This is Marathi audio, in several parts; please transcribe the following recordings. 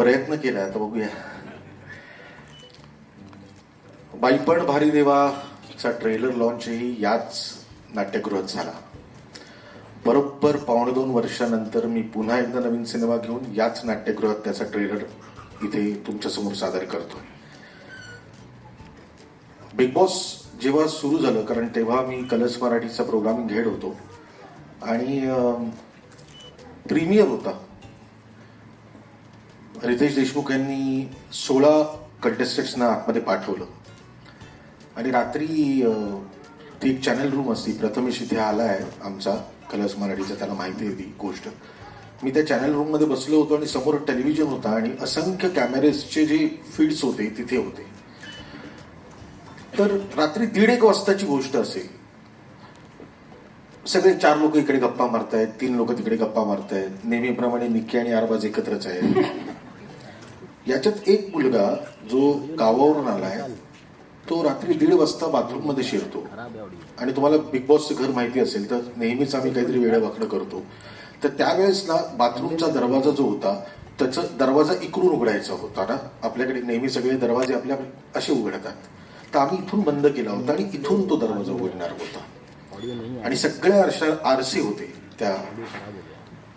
प्रयत्न केला आता बघूया. बाईपण भारी देवाचा ट्रेलर लॉन्चही याच नाट्यगृहात झाला. बरोबर पावणे दोन वर्षानंतर मी पुन्हा एकदा नवीन सिनेमा घेऊन याच नाट्यगृहात त्याचा ट्रेलर इथे तुमच्यासमोर सादर करतो बिग बॉस जेव्हा सुरू झालं कारण तेव्हा मी कलर्स मराठीचा प्रोग्रामिंग घेत होतो. आणि प्रीमियर होता. रितेश देशमुख यांनी सोळा कंटेस्टंट्सना आतमध्ये पाठवलं. आणि रात्री ती एक चॅनल रूम असती प्रथमेश इथे आला आहे आमचा कलर्स मराठीचा त्याला माहिती होती गोष्ट. मी त्या चॅनल रूममध्ये बसलो होतो आणि समोर टेलिव्हिजन होता आणि असंख्य कॅमेरेसचे जे फीड्स होते तिथे होते. तर रात्री दीड एक वाजताची गोष्ट असेल. सगळे चार लोक इकडे गप्पा मारतायत तीन लोक तिकडे गप्पा मारतायत. नेहमीप्रमाणे निक्की आणि आरबाज एकत्रच आहेत. याच्यात एक मुलगा जो गावावरून आलाय तो रात्री दीड वाजता बाथरूममध्ये शिरतो. आणि तुम्हाला बिग बॉसचं घर माहिती असेल तर नेहमीच आम्ही काहीतरी वेळ वाकडं करतो. तर त्यावेळेस ना बाथरूमचा दरवाजा जो होता त्याचा दरवाजा इकडून उघडायचा होता ना. आपल्याकडे नेहमी सगळे दरवाजे आपल्या असे उघडतात. तर आम्ही इथून बंद केला होता आणि इथून तो दरवाजा उघडणार होता. आणि सगळे आरसे होते त्या.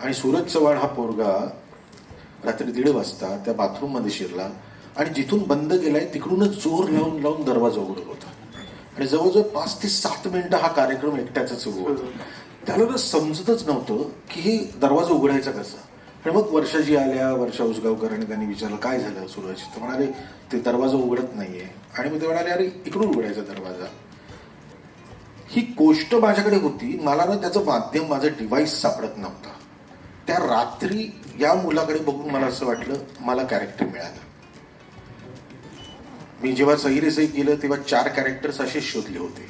आणि सूरज चव्हाण हा पोरगा रात्री दीड वाजता त्या बाथरूममध्ये शिरला आणि जिथून बंद केलाय तिकडूनच जोर लावून लावून दरवाजा उघडत होता. आणि जवळजवळ पाच ते सात मिनिटं हा कार्यक्रम एकट्याचा सुरू होता. त्याला ना समजतच नव्हतं की हे दरवाजा उघडायचा कसा. आणि मग वर्षाजी आल्या वर्षा उसगावकर आणि त्यांनी विचारलं काय झालं सूरज तर म्हणाले ते दरवाजा उघडत नाहीये. आणि मग ते म्हणाले अरे इकडून उघडायचा दरवाजा. ही गोष्ट माझ्याकडे होती. मला ना त्याचं माध्यम माझं डिव्हाइस सापडत नव्हता. त्या रात्री या मुलाकडे बघून मला असं वाटलं मला कॅरेक्टर मिळालं. मी जेव्हा सहिरेसही केलं तेव्हा चार कॅरेक्टर्स असे शोधले होते.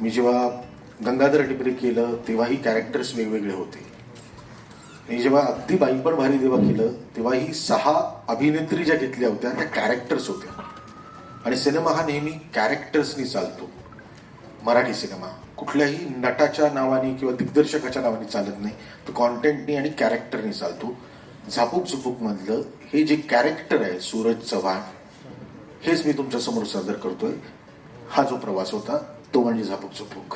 मी जेव्हा गंगाधर टिपरे केलं तेव्हाही कॅरेक्टर्स वेगवेगळे होते. मी जेव्हा अगदी बाईपण भारी देवा केलं तेव्हा ही सहा अभिनेत्री ज्या घेतल्या होत्या त्या कॅरेक्टर्स होत्या. आणि सिनेमा हा नेहमी कॅरेक्टर्सनी चालतो. मराठी सिनेमा. कुठल्याही नटाच्या नावाने किंवा दिग्दर्शकाच्या नावाने चालत नाही. तो कॉन्टेंटनी आणि कॅरेक्टरनी चालतो. झापूक झुपूक मधलं हे जे कॅरेक्टर आहे सूरज चव्हाण हेच मी तुमच्यासमोर सादर करतोय. हा जो प्रवास होता तो म्हणजे झापूक झुपूक